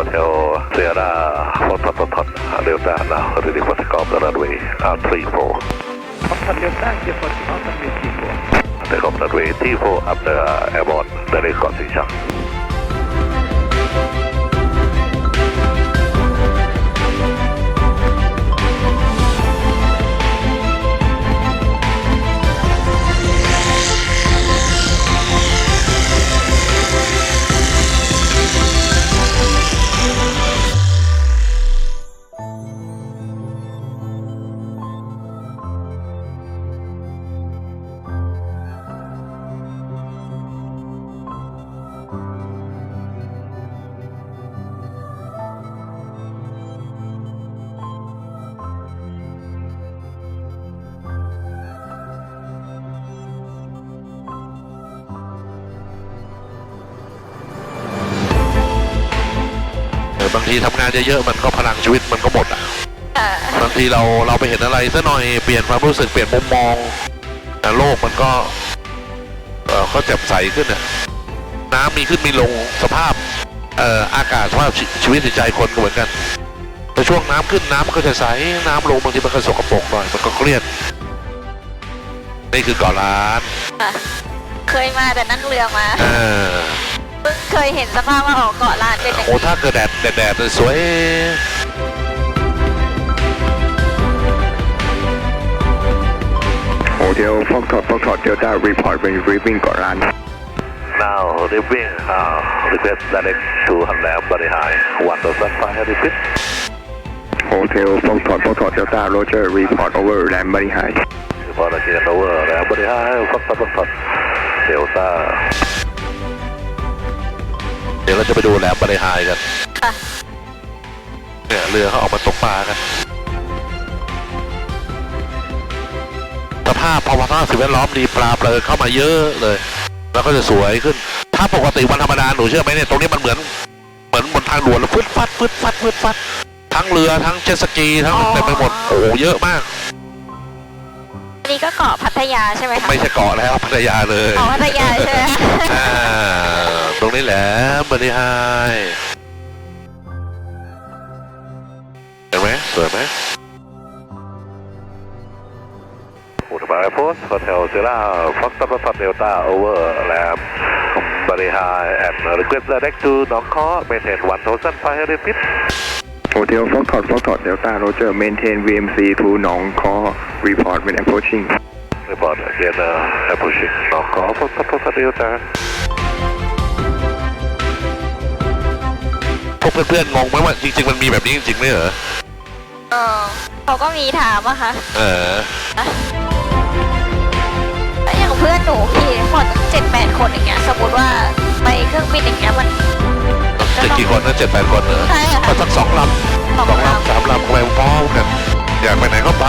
Hotel Sierra, Hot Hot Hot Hot, Delta now, ready for take the runway, uh, 34. Hot Hot Delta, here for take runway 34. Take off runway 34 after airborne, the record station. บางทีทำงานเยอะๆมันก็พลังชีวิตมันก็หมดอะค่ะบางทีเราเราไปเห็นอะไรซะหน่อยเปลี่ยนความรู้สึกเปลี่ยนมุมมองอะโลกมันก็เออก็แจ่มใสขึ้นอะน้ำมีขึ้นมีลงสภาพเอ่ออากาศสภาพชีชีวิตจิตใจคนก็เหมือนกันแต่ช่วงน้ำขึ้นน้ำมันก็จะใสน้ำลงบางทีมันก็สกปรกหน่อยมันก็เครียดนี่คือเกาะล้านค่ะเคยมาแต่นั่งเรือมาเออเพิ่งเค ยเห็นสภาพว่าออกเกาะล้านเป็นอย่างโอ้นี้ถ้าเกิดแดดแดดแดดสวย Hotel Foxtrot Foxtrot Delta report when you leaving เกาะล้าน now leaving uh, request direct to Hanlam very high 1500 feet Hotel Foxtrot Foxtrot Delta Roger report over land very high report again over Hanlam very high Foxtrot Foxtrot Delta เดี๋ยวเราจะไปดูแหลมบริหายกัน ค่ะ เนี่ยเรือเขาออกมาตกปลากัน สภาพภาวะสิ่งแวดล้อมดีปลาเปลือเข้ามาเยอะเลย แล้วก็จะสวยขึ้น ถ้าปกติวันธรรมดาหนูเชื่อไหมเนี่ยตรงนี้มันเหมือน เหมือนบนทางด่วนแล้วฟึดฟัดฟึดฟัดฟึดฟัด ทั้งเรือทั้งเจ็ตสกีทั้งเต็มไปหมดโอ้โหเยอะมากอันนี้ก็เกาะพัทยาใช่ไหมคะไม่ใช่เกาะแล้วพัทยาเลยเกาะพัทยาใช่ไหมคะอ่าต รงนี้แหละบริหายเห็นไหมสวยไหม Udara Airport Hotel Sierra Foxtrot Foxtrot Delta over Lam very high and request direct to Nong Khaw maintain 1500 feet Hotel Foxtrot Foxtrot Delta Roger maintain VMC to หนองคอ report when approaching report again uh, approaching Nong Khaw Foxtrot Foxtrot Delta วกเพื่อนๆงงไหมว่าจริงๆมันมีแบบนี้จริงๆไหมเหรอเออเขาก็มีถามอะค่ะเออแล้วอย่างเพื่อนหนูขี่ทั้งหมดเจ็ดแปดคนอย่างเงี้ย สมมติว่าไปเครื่องบินอย่างเงี้ยมันจะกี่คนนะเจ็ดแปดคนเหรอใช่ค่ะ ก็สักสองลำสองสองลำลำสามลำไปพร้อมกันอยากไปไหนก็ไป